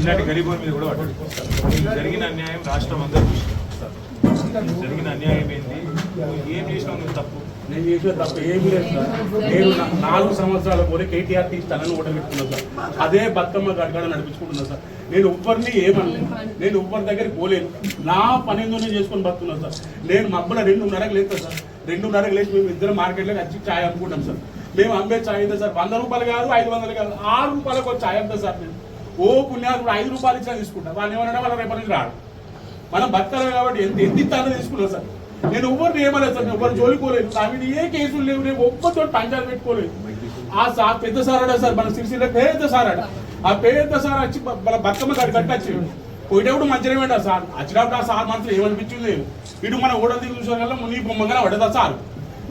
ఇలాంటి గరీబుల మీద కూడా పడ్డాడు జరిగిన అన్యాయం రాష్ట్రం అందరూ చూసింది. జరిగిన అన్యాయం ఏంటి ఏం చేసినావు నువ్వు తప్పు నేను చేసిన తప్ప ఏమీ లేదు సార్. నేను నాలుగు సంవత్సరాల పోలే కేటీఆర్ తీస్తానని ఓటర్ పెట్టుకున్నాను సార్. అదే బతుకమ్మ గడగడ నడిపించుకుంటున్నాను సార్. నేను ఎవ్వరిని ఏమనలేదు. నేను ఎవ్వరి దగ్గరికి పోలేను నా పని ఏందో చేసుకొని బతున్నాను సార్. నేను మబ్బుల రెండున్నరకు లేస్తాను సార్. రెండున్నరకు లేచి మేము ఇద్దరు మార్కెట్లో వచ్చి ఛాయ్ అమ్ముకుంటాం సార్. మేము అమ్మే ఛాయ్ అయితే సార్? వంద రూపాయలు కాదు ఐదు వందలు కాదు. ఆరు రూపాయలకు ఒక ఛాయ్ అమ్ముతా సార్ నేను ఓ పుణ్యాలు ఐదు రూపాయలు ఇచ్చినా తీసుకుంటాను వాళ్ళు ఏమన్నా వాళ్ళ రేపటి నుంచి రాడు. మనం బతకాలి కాబట్టి ఎంత ఎంత ఇస్తానో తీసుకున్నాం సార్. నేను ఎవరిని ఏమలేదు సార్ ఎవరు జోలికోలేదు నా మీద ఏ కేసులు లేవు నేను ఒక్కతో పంచాలు పెట్టుకోలేదు. ఆ సార్ పెద్ద సార్ అడ సార్ మన సిరిసిల్ల పెద్ద సార్ అడ ఆ పెద్ద సార్ వచ్చి మన బతుకమ్మ కాడి కట్టచ్చి పోయేటప్పుడు మంచిగా వెంట సార్. వచ్చినప్పుడు ఆ సార్ మనసులో ఏమనిపించింది? లేదు ఇటు మన ఓడలు దిగు చూసిన వల్ల నీ బొమ్మగా పడ్డదా సార్?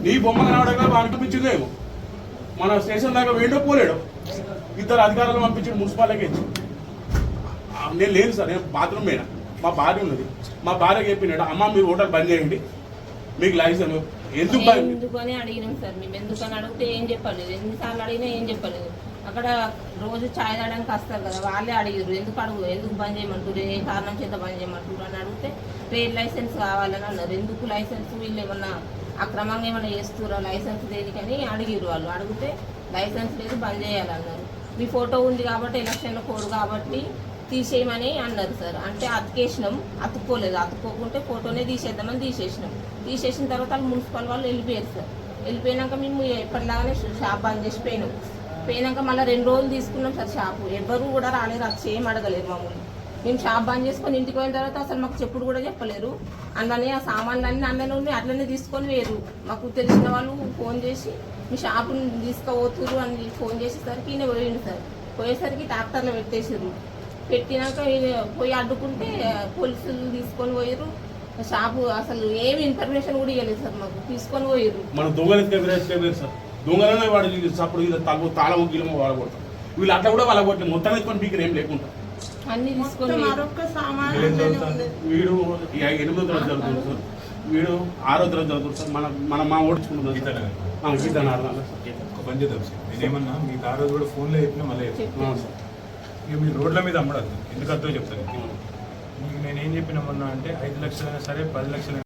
నీ బొమ్మగా పడగా అనిపించింది. లేవు మన స్టేషన్ దాకా వేయడో పోలేడు. ఇద్దరు అధికారులు పంపించి మున్సిపాలిటీకి నేను లేదు సార్ నేను బాత్రూమ్ పోయినా. మా భార్య ఉన్నది. మా భార్య చెప్పినాడు అమ్మ మీరు హోటల్ బంద్ చేయండి. మీకు లైసెన్స్ ఎందుకు బంద్ ఎందుకని అడిగినాం సార్ మేము. ఎందుకని అడిగితే ఏం చెప్పలేదు. ఎన్నిసార్లు అడిగినా ఏం చెప్పలేదు. అక్కడ రోజు ఛాయ్ తాగడానికి వస్తారు కదా వాళ్ళే అడిగారు ఎందుకు అడుగు? ఎందుకు బంద్ చేయమంటారు ఏ కారణం చేత బంద్ చేయమంటారు అని అడిగితే ట్రేడ్ లైసెన్స్ కావాలని అన్నారు. ఎందుకు లైసెన్స్? వీళ్ళు ఏమన్నా అక్రమంగా ఏమైనా చేస్తురా లైసెన్స్ దేనికని అడిగిరు వాళ్ళు. అడిగితే లైసెన్స్ లేదు బంద్ చేయాలన్నారు. మీ ఫోటో ఉంది కాబట్టి ఎలక్షన్లో కోరు కాబట్టి తీసేయమని అన్నారు సార్. అంటే అతికేసినాం అతుక్కోలేదు. అతుక్కోకుంటే ఫోటోనే తీసేద్దామని తీసేసినాం. తీసేసిన తర్వాత వాళ్ళు మున్సిపల్ వాళ్ళు వెళ్ళిపోయారు సార్. వెళ్ళిపోయినాక మేము ఎప్పటిలాగానే షాప్ బంద్ చేసి పోయినాం. పోయినాక మళ్ళీ రెండు రోజులు తీసుకున్నాం సార్ షాపు. ఎవ్వరు కూడా రాలేరు. అది చేయం అడగలేరు మమ్మల్ని. మేము షాప్ బంద్ చేసుకొని ఇంటికి పోయిన తర్వాత అసలు మాకు చెప్పుడు కూడా చెప్పలేరు. అందులోనే ఆ సామాన్లు అన్నీ అందులో ఉన్నాయి అట్లనే తీసుకొని వేరు మాకు తెలిసిన వాళ్ళు ఫోన్ చేసి మీ షాపుని తీసుకుపోతురు అని ఫోన్ చేసేసరికి ఈయన పోయిండు సార్. పోయేసరికి ట్రాక్టర్లో పెట్టేసారు పెట్టినాక పోయి అడ్డుకుంటే పోలీసులు తీసుకొని పోయారు షాపు అసలు ఏమి ఇన్ఫర్మేషన్ కూడా ఇవ్వలేదు సార్ మాకు. తీసుకొని పోయారు మన దొంగలు సార్. దొంగలనే వాడు అప్పుడు తల తాళము గీలము వాడకూడతాం వీళ్ళు అట్లా కూడా వాళ్ళ కొట్టి మొత్తం ఎత్తుకొని పీకి ఏం లేకుండా. అన్ని తీసుకొని. వీడు ఎనిమిదో తరగతి చదువుతుంది సార్. వీడు ఆరో తరగతి చదువుతుంది సార్. మన మన మా ఓడించుకుంటున్నాం గీత సార్. నగర్. ఆ, గీత నారాయణ సార్. ఒక పని చేద్దాం సార్. నేనేమన్నా మీకు ఆ రోజు కూడా ఫోన్లో చెప్పినా మళ్ళీ సార్. ఇక మీరు రోడ్ల మీద అమ్మడద్దు ఎందుకు అర్థం చెప్తాను? మీకు నేనేం చెప్పినా మొన్న అంటే ఐదు లక్షలైనా సరే పది లక్షలైనా